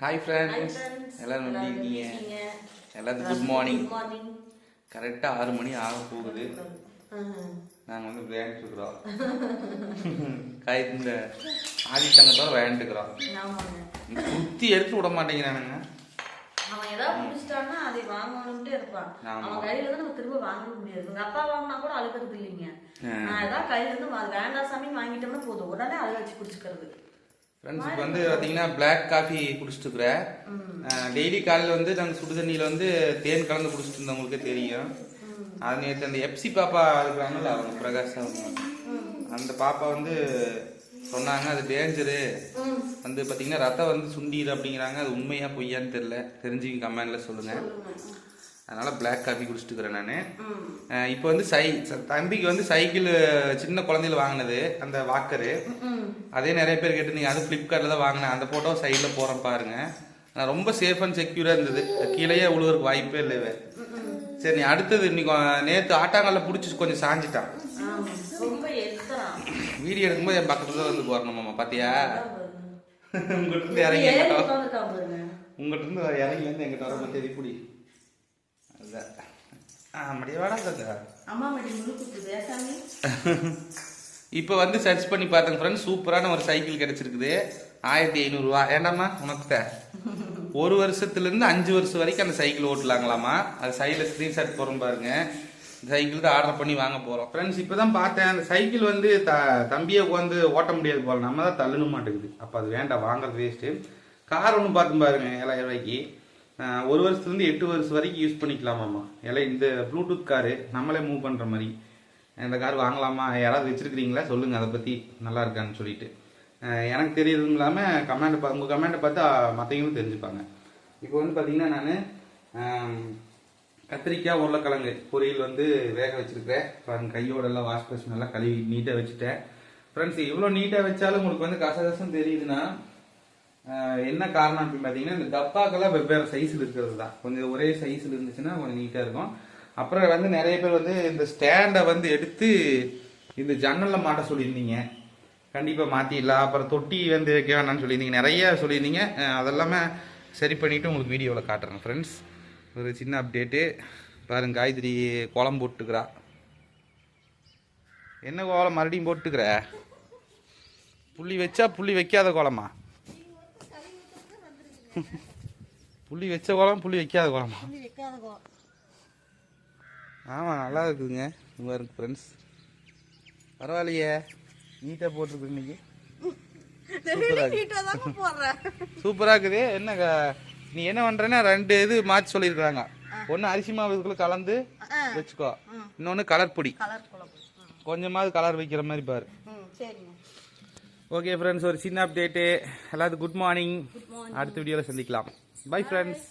Hi friends. எல்லாரும் எப்படி இருக்கீங்க? எல்லாத்துக்கும் குட் மார்னிங். கரெக்டாக ஆறு மணி ஆக போகுது. நாங்கள் வந்து விளையாண்டுருக்குறோம் கை இந்த ஆதி தங்கத்தோட விளையாண்டுக்கிறோம் ஆமாங்க. சுற்றி எடுத்து விட மாட்டேங்கிறானுங்க அவன் ஏதாவது பிடிச்சிட்டான்னா அதை வாங்கணும்ட்டே இருப்பான். அவன் கையில இருந்து நம்ம திரும்ப வாங்கவே முடியாது எங்க அப்பா வாங்கினா கூட அழுகிறது இல்லைங்க. நான் ஏதாவது கையில இருந்து வேண்டாம் சாமி வாங்கிட்டோம்னா போதும் உடனே அழுக வச்சு குடிச்சுக்கிறது ஃப்ரெண்ட்ஸ் இப்போ வந்து பார்த்தீங்கன்னா பிளாக் காஃபி குடிச்சிட்டுருக்குறேன் டெய்லி காலையில் வந்து நாங்கள் சுடு தண்ணியில் வந்து தேன் கலந்து குடிச்சிட்டு இருந்தோம் உங்களுக்கே தெரியும் அது நேற்று அந்த எப்சி பாப்பா இருக்கிறாங்கல்ல அவங்க பிரகாஷ் அவங்க அந்த பாப்பா வந்து சொன்னாங்க அது டேஞ்சரு வந்து பார்த்தீங்கன்னா ரத்தம் வந்து சுண்டிடு அப்படிங்கிறாங்க. அது உண்மையா பொய்யான்னு தெரியல. தெரிஞ்சுங்க கமெண்ட்ல சொல்லுங்க. அதனால பிளாக் காஃபி குடிச்சிட்டு இருக்கிறேன் நான். இப்போ வந்து ச- தம்பிக்கு வந்து சைக்கிள் சின்ன குழந்தையில வாங்கினது அந்த வாக்கரு அதே நிறைய பேர் கேட்டிருந்தீங்க அது ஃப்ளிப்கார்ட்டில் தான் வாங்கினேன் அந்த ஃபோட்டோ சைடில் போகிறேன் பாருங்க. நான் ரொம்ப சேஃப் அண்ட் செக்யூராக இருந்தது. கீழேயே உழுவுறதுக்கு வாய்ப்பே இல்லை. சரி நீ அடுத்தது இன்னைக்கு நேற்று ஆட்டாங்கல்ல பிடிச்சி கொஞ்சம் சாஞ்சிட்டான். வீடியோ எடுக்கும்போது என் பக்கத்துல தான் வந்து போறணுமாம்மா பாத்தியா? உங்ககிட்ட இருந்து இறங்கி உங்ககிட்ட இருந்து இறங்கி வந்து எங்கிட்ட வர பத்தி அதான். ஆ முடியவாடா தந்தா அம்மா இப்போ வந்து சர்ச் பண்ணி பார்த்தேங்க ஃப்ரெண்ட்ஸ் சூப்பரான ஒரு சைக்கிள் கிடைச்சிருக்குது. ஆயிரத்தி ஐநூறுரூவா ஏண்டாம்மா உனக்கு ஒரு வருஷத்துலேருந்து அஞ்சு வருஷம் வரைக்கும் அந்த சைக்கிள் ஓட்டலாங்களாமா அது சைடில் ஸ்க்ரீன்ஷாட் போகிறோம் பாருங்க. இந்த சைக்கிளுக்கு ஆர்டர் பண்ணி வாங்க போகிறோம் ஃப்ரெண்ட்ஸ் இப்போ தான் பார்த்தேன். அந்த சைக்கிள் வந்து த தம்பியை உட்காந்து ஓட்ட முடியாது போல. நம்ம தான் தள்ளுன மாட்டேங்குது. அப்போ அது வேண்டாம். வாங்குறது வேஸ்ட்டு கார் ஒன்று பார்த்து பாருங்க ஏழாயிரம் ரூபாய்க்கு ஒரு வருஷத்துலேருந்து எட்டு வருஷம் வரைக்கும் யூஸ் பண்ணிக்கலாமாம்மா. எல்லாம் இந்த ப்ளூடூத் காரு நம்மளே மூவ் பண்ணுற மாதிரி. இந்த கார் வாங்கலாமா? யாராவது வச்சிருக்கிறீங்களா? சொல்லுங்கள் அதை பற்றி நல்லா இருக்கான்னு சொல்லிட்டு. எனக்கு தெரியறதும் இல்லாமல் கமெண்ட் பா உங்கள் கமெண்ட்டை பார்த்தா மற்றவங்களும் தெரிஞ்சுப்பாங்க. இப்போ வந்து பார்த்தீங்கன்னா நான் கத்திரிக்காய் உருளைக்கிழங்கு பொரியல் வந்து வேக வச்சுருக்கேன் பாருங்க கையோட எல்லாம் வாஷ் பேஷன் எல்லாம் கழுவி நீட்டாக வச்சுட்டேன். ஃப்ரெண்ட்ஸ் இவ்வளோ நீட்டாக வச்சாலும் உங்களுக்கு வந்து கசகசம் தெரியுதுன்னா என்ன காரணம் அப்படின்னு பார்த்தீங்கன்னா இந்த டப்பாக்கெல்லாம் வெவ்வேறு சைஸில் இருக்கிறது தான். கொஞ்சம் ஒரே சைஸில் இருந்துச்சுன்னா கொஞ்சம் நீட்டாக இருக்கும். அப்புறம் வந்து நிறைய பேர் வந்து இந்த ஸ்டாண்டை வந்து எடுத்து இந்த ஜன்னலில் மாட்ட சொல்லியிருந்தீங்க. கண்டிப்பாக மாற்றிடலாம் அப்புறம் தொட்டி வந்து வைக்க வேணாம்னு சொல்லியிருந்தீங்க. நிறைய சொல்லியிருந்தீங்க. அதெல்லாமே சரி பண்ணிவிட்டு உங்களுக்கு வீடியோவில் காட்டுறேன் ஃப்ரெண்ட்ஸ் ஒரு சின்ன அப்டேட்டு பாருங்க காயத்ரி குழம்பு போட்டுக்கிறா என்ன கோலம்? மறுபடியும் போட்டுக்கிற? புள்ளி வச்சா புள்ளி வைக்காத கோலமா? புள்ளி வச்ச கோலம்? புள்ளி வைக்காத கோலமா. ஆமாம் நல்லா இருக்குதுங்க. இங்கே இருக்கு ஃப்ரெண்ட்ஸ் பரவாயில்லையே. நீட்டாக போட்டிருக்கு இன்னைக்கு. சூப்பராக இருக்கு. சூப்பராக இருக்குது. என்ன நீ என்ன பண்ணுறேன்னா ரெண்டு இது மாற்றி சொல்லியிருக்கிறாங்க. ஒன்று அரிசி மாவு இதுக்குள்ள கலந்து வச்சுக்கோ. இன்னொன்று கலர் பொடி. கொஞ்சமாவது கலர் வைக்கிற மாதிரி பாரு. ஓகே ஃப்ரெண்ட்ஸ் ஒரு சின்ன அப்டேட்டு எல்லாத்துக்கும் குட் மார்னிங் அடுத்த வீடியோவில் சந்திக்கலாம். Bye friends